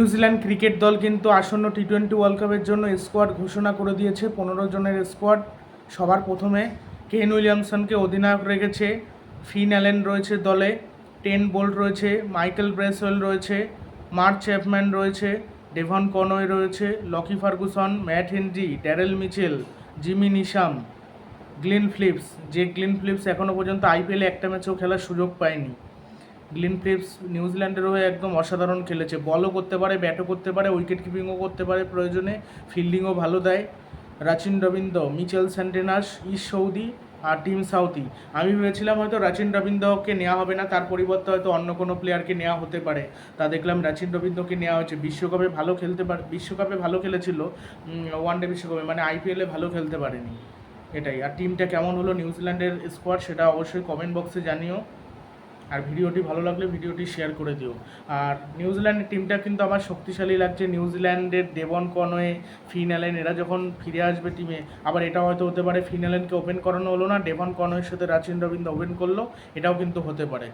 New Zealand cricket দল কিন্তু আসন্ন টি টোয়েন্টি ওয়ার্ল্ড কাপের জন্য স্কোয়াড ঘোষণা করে দিয়েছে। পনেরো জনের স্কোয়াড সবার প্রথমে কেন উইলিয়ামসনকে অধিনায়ক রেখেছে। ফিন অ্যালেন রয়েছে দলে, টেন বোল্ট রয়েছে, মাইকেল ব্রেসওয়েল রয়েছে, মার্ক চ্যাপম্যান রয়েছে, ডেভন কনওয়ে রয়েছে, Lockie Ferguson, Matt Henry, Daryl Mitchell, Jimmy Neesham, Glenn Phillips. যে গ্লিন ফ্লিপস এখনও পর্যন্ত আইপিএলে একটা ম্যাচেও খেলার সুযোগ পায়নি। গ্লিন ফ্লিপস নিউজিল্যান্ডের হয়ে একদম অসাধারণ খেলেছে। বলও করতে পারে ব্যাটও করতে পারে উইকেট কিপিংও করতে পারে, প্রয়োজনে ফিল্ডিংও ভালো দেয়। Rachin Ravindra Mitchell Santner Ish Sodhi আর টিম সাউথি আমি ভেবেছিলাম হয়তো রাচিন রবীন্দ্রকে নেওয়া হবে না, তার পরিবর্তে হয়তো অন্য কোনো প্লেয়ারকে নেওয়া হতে পারে। তা দেখলাম রাচিন রবীন্দ্রকে নেওয়া হয়েছে। বিশ্বকাপে ভালো খেলতে পারে, বিশ্বকাপে ভালো খেলেছিল ওয়ান ডে বিশ্বকাপে মানে আইপিএলে ভালো খেলতে পারেনি। এটাই। আর টিমটা কেমন হলো নিউজিল্যান্ডের স্কোয়াড সেটা অবশ্যই কমেন্ট বক্সে জানিও। আর ভিডিওটি ভালো লাগলে ভিডিওটি শেয়ার করে দিও। আর নিউজিল্যান্ডের টিমটা কিন্তু আমার শক্তিশালী লাগছে। নিউজিল্যান্ডের ডেবন কনওয়ে ফিন এরা যখন ফিরে আসবে টিমে আবার এটা হয়তো হতে পারে। ফিন ওপেন করানো হলো না ডেভন কনওয়ের সাথে রাচিন রবীন্দ্র ওপেন করল, এটাও কিন্তু হতে পারে।